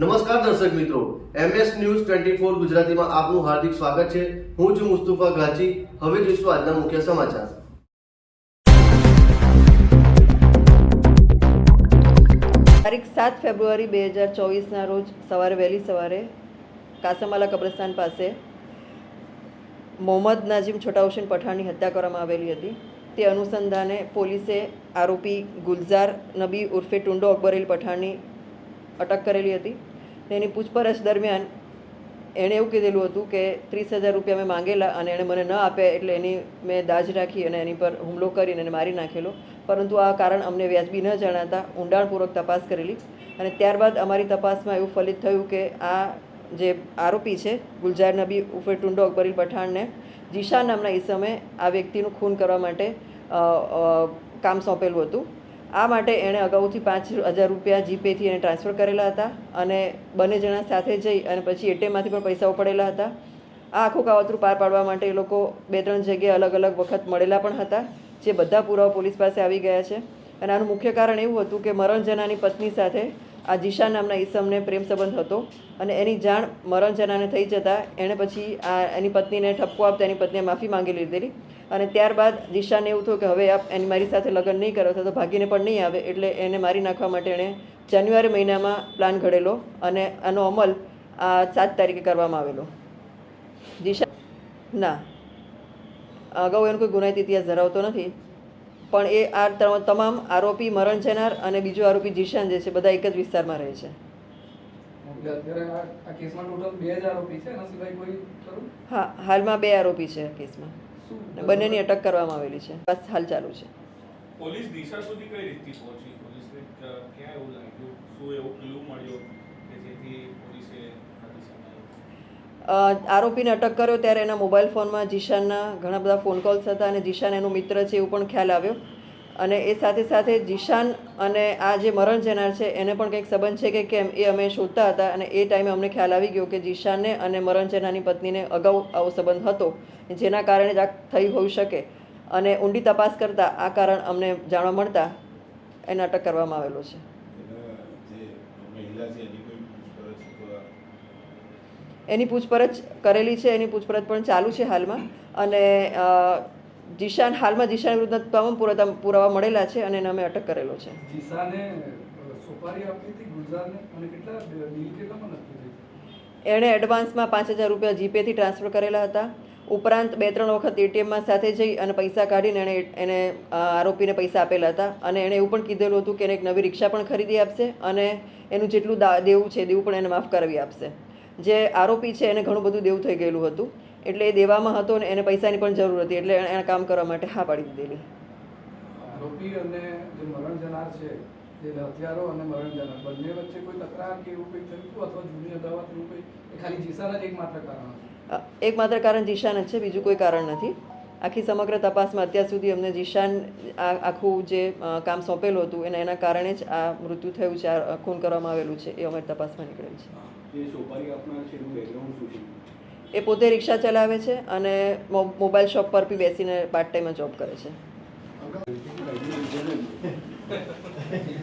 નમસ્કાર દર્શક મિત્રો એમએસ ન્યૂઝ ટ્વેન્ટી ફોર ગુજરાતીમાં આપનું હાર્દિક સ્વાગત છે. હું છું મુસ્તુફા ગાજી હવે જોઈશું આજના મુખ્ય સમાચાર. તારીખ સાત ફેબ્રુઆરી બે હજાર ચોવીસના રોજ સવારે વહેલી સવારે કાસમાલા કબ્રસ્તાન પાસે મોહમ્મદ નાજીમ છોટા હુસેન પઠાણની હત્યા કરવામાં આવેલી હતી. તે અનુસંધાને પોલીસે આરોપી ગુલઝાર નબી ઉર્ફે ટુંડો અકબરેલ પઠાણની અટક કરેલી હતી. તેની પૂછપરછ દરમિયાન એણે એવું કીધેલું હતું કે ત્રીસ હજાર રૂપિયા મેં માંગેલા અને એણે મને ન આપ્યા એટલે એની મેં દાજ રાખી અને એની પર હુમલો કરીને એને મારી નાખેલો. પરંતુ આ કારણ અમને વ્યાજબી ન જણાતા ઊંડાણપૂર્વક તપાસ કરેલી. અને ત્યારબાદ અમારી તપાસમાં એવું ફલિત થયું કે આ જે આરોપી છે ગુલજાર નબી ઉફે ટુંડો અકબરીલ પઠાણને જીશા નામના ઈસમે આ વ્યક્તિનું ખૂન કરવા માટે કામ સોંપેલું હતું. આ માટે એણે અગાઉથી પાંચ હજાર રૂપિયા જીપેથી એને ટ્રાન્સફર કરેલા હતા અને બંને જણા સાથે જઈ અને પછી એટીએમમાંથી પણ પૈસા ઉપડેલા હતા. આ આખું કાવતરું પાર પાડવા માટે એ લોકો બે ત્રણ જગ્યાએ અલગ અલગ વખત મળેલા પણ હતા, જે બધા પુરાવા પોલીસ પાસે આવી ગયા છે. અને આનું મુખ્ય કારણ એવું હતું કે મરણ જનાની પત્ની સાથે આ જીશા નામના ઈસમને પ્રેમ સંબંધ હતો અને એની જાણ મરણ જનાને થઈ જતાં એણે પછી આ એની પત્નીને ઠપકો આપતા એની પત્નીએ માફી માંગી લીધેલી. અને ત્યારબાદ દિશાને એવું થયું કે હવે આપ એની મારી સાથે લગ્ન નહીં કરો તો ભાગીને પણ નહીં આવે એટલે એને મારી નાખવા માટે એણે જાન્યુઆરી મહિનામાં પ્લાન ઘડેલો અને આનો અમલ આ સાત તારીખે કરવામાં આવેલો. દિશા ના અગાઉ એનો કોઈ ગુનાહિત ઇતિહાસ ધરાવતો નથી પણ એ આ તમામ આરોપી મરણ જનાર અને બીજો આરોપી જીશાન જે છે બધા એક જ વિસ્તારમાં રહે છે. હા હાલમાં બે આરોપી છે આ કેસમાં. બંનેની અટક કરવામાં આવેલી છે. બસ હાલ ચાલુ છે. પોલીસ દિશા સુધી કઈ રીતથી પહોંચી? પોલીસને ક્યાં એવું લાગ્યું? શું એવો ક્લુ મળ્યો કે જેથી પોલીસે આરોપીને અટક કર્યો ત્યારે એના મોબાઈલ ફોનમાં જીશાનના ઘણા બધા ફોન કોલ્સ હતા અને જીશાન એનો મિત્ર છે એવું પણ ખ્યાલ આવ્યો. અને એ સાથે સાથે જીશાન અને આ જે મરણ જનાર છે, એને પણ કંઈક સંબંધ છે કે કેમ, એ અમે શોધતા હતા અને એ ટાઈમે અમને ખ્યાલ આવી ગયો કે જીશાનને અને મરણ જનારની પત્નીને અગાઉ આવો સંબંધ હતો, જેના કારણે જ આ થઈ હોઈ શકે. અને ઊંડી તપાસ કરતાં આ કારણ અમને જાણવા મળતા એને અટક કરવામાં આવેલો છે. એના પૂછપરછ કરેલી છે, એની પૂછપરછ પણ ચાલુ છે હાલમાં. અને જીશાન હાલમાં જીશાન વિરુદ્ધના તમામ પુરાવા પુરાવા મળેલા છે અને એને અમે અટક કરેલો છે. એણે એડવાન્સમાં પાંચ હજાર રૂપિયા જીપેથી ટ્રાન્સફર કરેલા હતા. ઉપરાંત બે ત્રણ વખત એટીએમમાં સાથે જઈ અને પૈસા કાઢીને એણે એને આરોપીને પૈસા આપેલા હતા. અને એણે એવું પણ કીધેલું હતું કે એને એક નવી રિક્ષા પણ ખરીદી આપશે અને એનું જેટલું દા દેવું છે દેવું પણ એને માફ કરાવી આપશે. જે આરોપી છે એને ઘણું બધું દેવું થઈ ગયેલું હતું. એટલે એ દેવામાં હતો ને એને પૈસાની પણ જરૂર હતી એટલે એણે કામ કરવા માટે હા પાડી દીધેલી. આરોપી અને જે મરણ જનાર છે જે હથિયારો અને મરણ જનાર બંને વચ્ચે કોઈ તકરાર કે એવું કંઈ થયું અથવા જૂની અદાવત એવું કંઈ? ખાલી જીસાના જ એકમાત્ર કારણ એકમાત્ર કારણ જીશાન જ છે બીજું કોઈ કારણ નથી. આખી સમગ્ર તપાસમાં અત્યાર સુધી અમને જીશાન આ આખું જે કામ સોંપેલું હતું અને એના કારણે જ આ મૃત્યુ થયું છે આ ખૂન કરવામાં આવેલું છે એ અમારી તપાસમાં નીકળેલ છે? એ પોતે રિક્ષા ચલાવે છે અને મોબાઈલ શોપ પર બી બેસીને પાર્ટ ટાઈમમાં જોબ કરે છે.